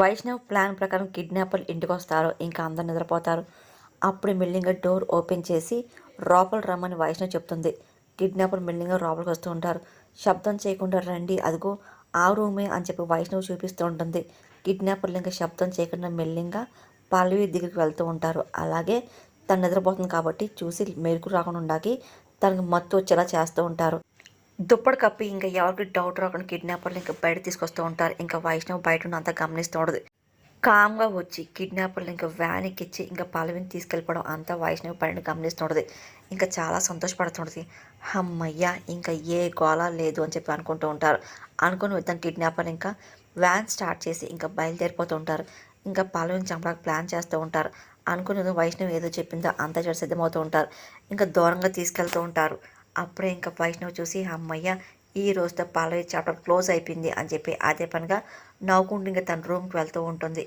Vaishnav plan ప్రకారం కిడ్నాపర్లు ఇంటికి వస్తారు ఇంకా అందరు నిద్రపోతారు. అప్పుడు మెల్లింగా డోర్ ఓపెన్ చేసి లోపల రమ్మని వైష్ణవ్ చెప్తుంది. కిడ్నాపర్ మెల్లింగా లోపలికి వస్తూ ఉంటారు. శబ్దం చేయకుండా రండి అదిగో ఆ రూమే అని చెప్పి వైష్ణవ్ చూపిస్తూ ఉంటుంది. కిడ్నాపర్లు ఇంకా శబ్దం చేయకుండా మెల్లింగా పల్లవి దగ్గరికి వెళ్తూ ఉంటారు. అలాగే తను నిద్రపోతుంది కాబట్టి చూసి మెరుకు రాకుండా ఉండాకి తనకు మత్తు వచ్చేలా చేస్తూ ఉంటారు. దుప్పటి కప్పి ఇంకా ఎవరికి డౌట్ రాకుండా కిడ్నాపర్లు ఇంకా బయట తీసుకొస్తూ ఉంటారు. ఇంకా వైష్ణవ్ బయట ఉన్న అంతా గమనిస్తూ ఉండదు. కామ్గా వచ్చి కిడ్నాపర్లు ఇంకా వ్యాన్ ఎక్కించి ఇంకా పలవిని తీసుకెళ్ళిపోవడం అంతా వైష్ణవ్ బయటను గమనిస్తుంటుంది ఇంకా చాలా సంతోషపడుతుంటుంది అమ్మయ్య ఇంకా ఏ గోళ లేదు అని చెప్పి అనుకుంటూ ఉంటారు. అనుకుని విధానం కిడ్నాపర్లు ఇంకా వ్యాన్ స్టార్ట్ చేసి ఇంకా బయలుదేరిపోతూ ఉంటారు. ఇంకా పలవిని చంపడానికి ప్లాన్ చేస్తూ ఉంటారు. అనుకుని వైష్ణవ్ ఏదో చెప్పిందో అంతా చెడు సిద్ధమవుతూ ఉంటారు. ఇంకా దూరంగా తీసుకెళ్తూ ఉంటారు. అప్పుడే ఇంకా వైష్ణవ్ చూసి అమ్మయ్య ఈ రోజుతో పల్లవి చాప్టర్ క్లోజ్ అయిపోయింది అని చెప్పి అదే పనిగా నవ్వుకుంటూ ఇంకా తన రూమ్కి వెళ్తూ ఉంటుంది.